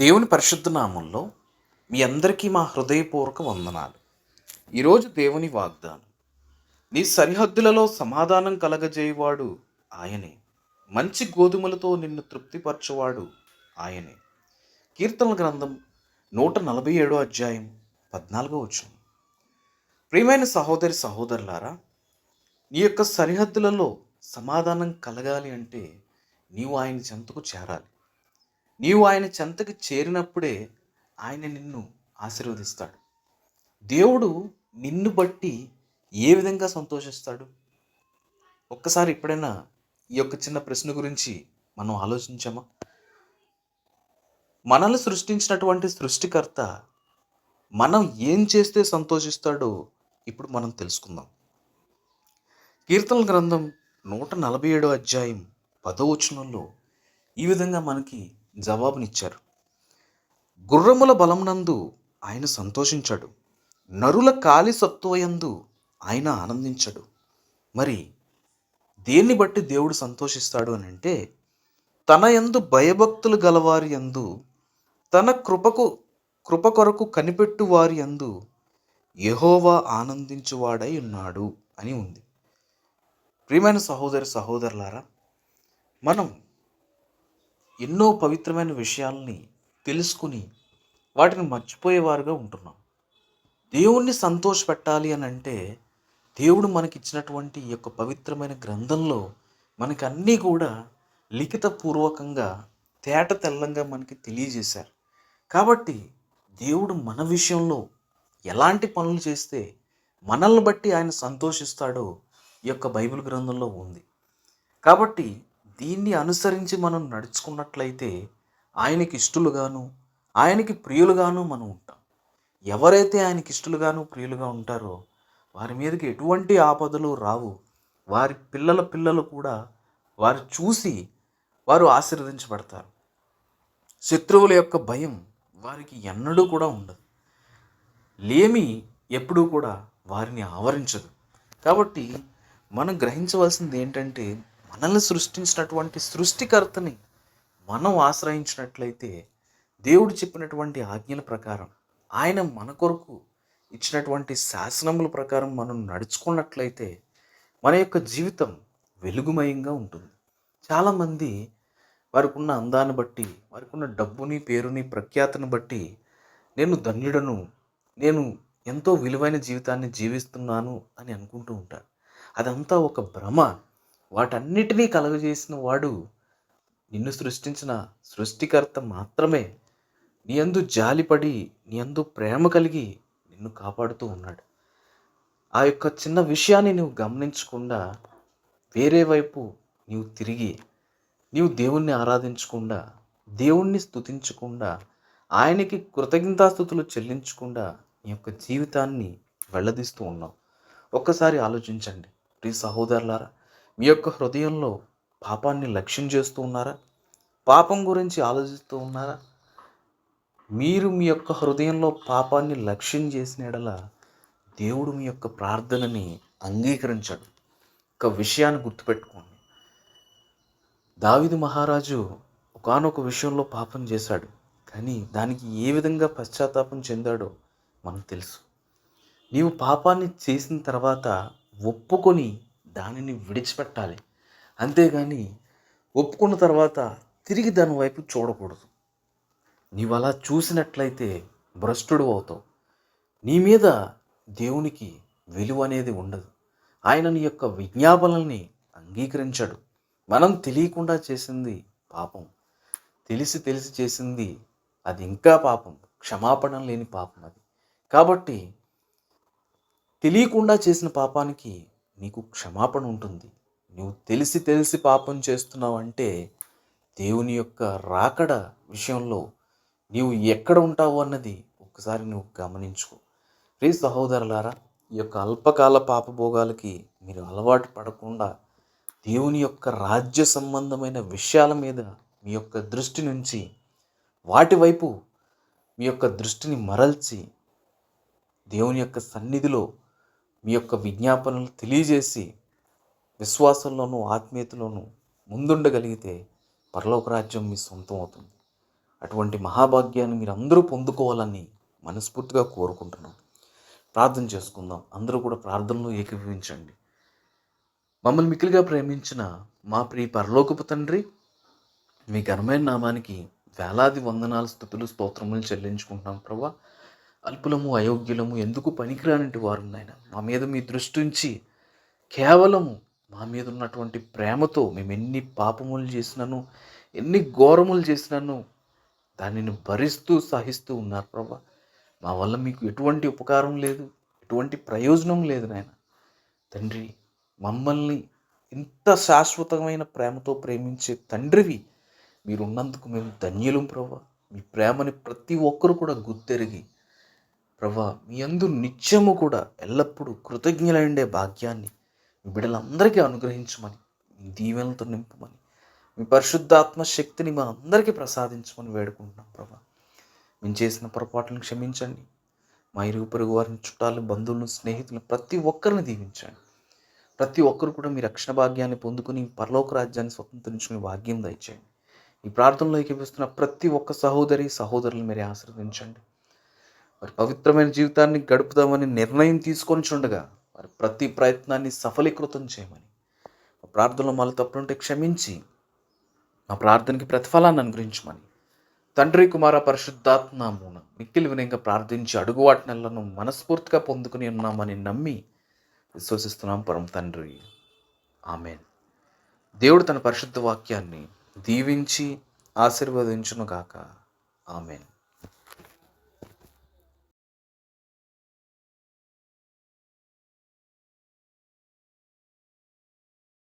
దేవుని పరిశుద్ధ నామంలో మీ అందరికీ మా హృదయపూర్వక వందనాలు. ఈరోజు దేవుని వాగ్దానం నీ సరిహద్దులలో సమాధానం కలగజేయువాడు ఆయనే. మంచి గోధుమలతో నిన్ను తృప్తిపరచువాడు ఆయనే. కీర్తనల గ్రంథం నూట నలభై ఏడో అధ్యాయం పద్నాలుగో వచనం. ప్రియమైన సహోదరి సహోదరులారా నీ యొక్క సరిహద్దులలో సమాధానం కలగాలి అంటే నీవు ఆయన చెంతకు చేరాలి. నీవు ఆయన చెంతకు చేరినప్పుడే ఆయన నిన్ను ఆశీర్వదిస్తాడు. దేవుడు నిన్ను బట్టి ఏ విధంగా సంతోషిస్తాడు? ఒక్కసారి ఎప్పుడైనా ఈ యొక్క చిన్న ప్రశ్న గురించి మనం ఆలోచించామా? మనల్ని సృష్టించినటువంటి సృష్టికర్త మనం ఏం చేస్తే సంతోషిస్తాడో ఇప్పుడు మనం తెలుసుకుందాం. కీర్తనల గ్రంథం నూట నలభై ఏడో అధ్యాయం పదో వచనంలో ఈ విధంగా మనకి జవాబునిచ్చారు. గుర్రముల బలమునందు ఆయన సంతోషించాడు. నరుల కాలి సత్వయందు ఆయన ఆనందించడు. మరి దేన్ని బట్టి దేవుడు సంతోషిస్తాడు అని అంటే తన యందు భయభక్తులు గలవారి యందు తన కృపకు కృప కొరకు కనిపెట్టు వారి యందు యహోవా ఆనందించువాడై ఉన్నాడు అని ఉంది. ప్రియమైన సహోదరి సహోదరులారా మనం ఎన్నో పవిత్రమైన విషయాల్ని తెలుసుకుని వాటిని మర్చిపోయేవారుగా ఉంటున్నాం. దేవుణ్ణి సంతోషపెట్టాలి అని అంటే దేవుడు మనకిచ్చినటువంటి ఈ యొక్క పవిత్రమైన గ్రంథంలో మనకి అన్నీ కూడా లిఖితపూర్వకంగా తేట తెల్లంగా మనకి తెలియజేశారు. కాబట్టి దేవుడు మన విషయంలో ఎలాంటి పనులు చేస్తే మనల్ని బట్టి ఆయన సంతోషిస్తాడో ఈ యొక్క బైబిల్ గ్రంథంలో ఉంది. కాబట్టి దీన్ని అనుసరించి మనం నడుచుకున్నట్లయితే ఆయనకి ఇష్టలుగాను ఆయనకి ప్రియులుగాను మనం ఉంటాం. ఎవరైతే ఆయనకి ఇష్టలుగాను ప్రియులుగా ఉంటారో వారి మీదకి ఎటువంటి ఆపదలు రావు. వారి పిల్లల పిల్లలు కూడా వారు చూసి వారు ఆశీర్వదించబడతారు. శత్రువుల యొక్క భయం వారికి ఎన్నడూ కూడా ఉండదు. లేమి ఎప్పుడూ కూడా వారిని ఆవరించదు. కాబట్టి మనం గ్రహించవలసింది ఏంటంటే మనల్ని సృష్టించినటువంటి సృష్టికర్తని మనం ఆశ్రయించినట్లయితే దేవుడు చెప్పినటువంటి ఆజ్ఞల ప్రకారం ఆయన మన కొరకు ఇచ్చినటువంటి శాసనముల ప్రకారం మనం నడుచుకున్నట్లయితే మన యొక్క జీవితం వెలుగుమయంగా ఉంటుంది. చాలామంది వారికి ఉన్న అందాన్ని బట్టి వారికి ఉన్న డబ్బుని పేరుని ప్రఖ్యాతిని బట్టి నేను ధన్యుడను నేను ఎంతో విలువైన జీవితాన్ని జీవిస్తున్నాను అని అనుకుంటూ ఉంటారు. అదంతా ఒక భ్రమ. వాటన్నిటినీ కలుగజేసిన వాడు నిన్ను సృష్టించిన సృష్టికర్త మాత్రమే. నీ అందు జాలిపడి నీ అందు ప్రేమ కలిగి నిన్ను కాపాడుతూ ఉన్నాడు. ఆ యొక్క చిన్న విషయాన్ని నువ్వు గమనించకుండా వేరే వైపు నీవు తిరిగి నీవు దేవుణ్ణి ఆరాధించకుండా దేవుణ్ణి స్తుతించకుండా ఆయనకి కృతజ్ఞతాస్థుతులు చెల్లించకుండా నీ యొక్క జీవితాన్ని వెళ్ళదీస్తూ ఉన్నావు. ఒక్కసారి ఆలోచించండి. ప్రియ సహోదరులారా మీ యొక్క హృదయంలో పాపాన్ని లక్ష్యం చేస్తూ ఉన్నారా? పాపం గురించి ఆలోచిస్తూ ఉన్నారా? మీరు మీ యొక్క హృదయంలో పాపాన్ని లక్ష్యం చేసిన ఎడల దేవుడు మీ యొక్క ప్రార్థనని అంగీకరించాడు. ఒక విషయాన్ని గుర్తుపెట్టుకోండి. దావిదు మహారాజు ఒకానొక విషయంలో పాపం చేశాడు. కానీ దానికి ఏ విధంగా పశ్చాత్తాపం చెందాడో మనకు తెలుసు. నీవు పాపాన్ని చేసిన తర్వాత ఒప్పుకొని దానిని విడిచిపెట్టాలి. అంతేగాని ఒప్పుకున్న తర్వాత తిరిగి దాని వైపు చూడకూడదు. నీవు అలా చూసినట్లయితే భ్రష్టుడు అవుతావు. నీ మీద దేవునికి విలువ అనేది ఉండదు. ఆయన నీ యొక్క విజ్ఞాపనల్ని అంగీకరించాడు. మనం తెలియకుండా చేసింది పాపం. తెలిసి తెలిసి చేసింది అది ఇంకా పాపం. క్షమాపణ లేని పాపం అది. కాబట్టి తెలియకుండా చేసిన పాపానికి నీకు క్షమాపణ ఉంటుంది. నువ్వు తెలిసి తెలిసి పాపం చేస్తున్నావంటే దేవుని యొక్క రాకడ విషయంలో నీవు ఎక్కడ ఉంటావు అన్నది ఒకసారి నువ్వు గమనించుకో. రే సహోదరులారా ఈ యొక్క అల్పకాల పాపభోగాలకి మీరు అలవాటు పడకుండా దేవుని యొక్క రాజ్య సంబంధమైన విషయాల మీద మీ యొక్క దృష్టి నుంచి వాటి వైపు మీ యొక్క దృష్టిని మరల్చి దేవుని యొక్క సన్నిధిలో మీ యొక్క విజ్ఞాపనలు తెలియజేసి విశ్వాసంలోనూ ఆత్మీయతలోనూ ముందుండగలిగితే పరలోక రాజ్యం మీ సొంతం అవుతుంది. అటువంటి మహాభాగ్యాన్ని మీరు అందరూ పొందుకోవాలని మనస్ఫూర్తిగా కోరుకుంటున్నాం. ప్రార్థన చేసుకుందాం. అందరూ కూడా ప్రార్థనలో ఏకీభవించండి. మమ్మల్ని మిక్కిలిగా ప్రేమించిన మా ప్రియ పరలోకపు తండ్రి మీ ఘనమైన నామానికి వేలాది వందనాలు స్థుతులు స్తోత్రములు చెల్లించుకుంటున్నాం ప్రభా. అల్పులము అయోగ్యులము ఎందుకు పనికిరానంటి వారు నాయన మా మీద మీ దృష్టి ఉంచి కేవలము మా మీద ఉన్నటువంటి ప్రేమతో మేము ఎన్ని పాపములు చేసినాను ఎన్ని ఘోరములు చేసినాను దానిని భరిస్తూ సహిస్తూ ఉన్నారు ప్రభా. మా వల్ల మీకు ఎటువంటి ఉపకారం లేదు ఎటువంటి ప్రయోజనం లేదు నాయన. తండ్రి మమ్మల్ని ఇంత శాశ్వతమైన ప్రేమతో ప్రేమించే తండ్రివి మీరున్నందుకు మేము ధన్యులం ప్రభా. మీ ప్రేమని ప్రతి ఒక్కరు కూడా గుర్తెరిగి ప్రభా మీ అందు నిత్యము కూడా ఎల్లప్పుడూ కృతజ్ఞులైండే భాగ్యాన్ని మీ బిడ్డలందరికీ అనుగ్రహించమని మీ దీవెనలతో నింపమని మీ పరిశుద్ధాత్మ శక్తిని మా అందరికీ ప్రసాదించమని వేడుకుంటున్నాం ప్రభా. మేము చేసిన పొరపాట్లను క్షమించండి. మా ఇరుగు పొరుగు వారిని చుట్టాలు బంధువులను స్నేహితులను ప్రతి ఒక్కరిని దీవించండి. ప్రతి ఒక్కరు కూడా మీ రక్షణ భాగ్యాన్ని పొందుకుని పరలోక రాజ్యాన్ని స్వతంత్రించుకునే భాగ్యం దయచేయండి. ఈ ప్రార్థనలో ఏకీపిస్తున్న ప్రతి ఒక్క సహోదరి సహోదరులు మీరే ఆశీర్వదించండి. వారి పవిత్రమైన జీవితాన్ని గడుపుదామని నిర్ణయం తీసుకొని చుండగా వారి ప్రతి ప్రయత్నాన్ని సఫలీకృతం చేయమని మా ప్రార్థనలో మళ్ళీ తప్పులుంటే క్షమించి మా ప్రార్థనకి ప్రతిఫలాన్ని అనుగ్రహించమని. తండ్రి కుమార పరిశుద్ధాత్మూన మిక్కిలి వినయంగా ప్రార్థించి అడుగువాటి నెలను మనస్ఫూర్తిగా పొందుకుని ఉన్నామని నమ్మి విశ్వసిస్తున్నాం. పరం తండ్రి ఆమెన్. దేవుడు తన పరిశుద్ధ వాక్యాన్ని దీవించి ఆశీర్వదించునుగాక. ఆమెన్.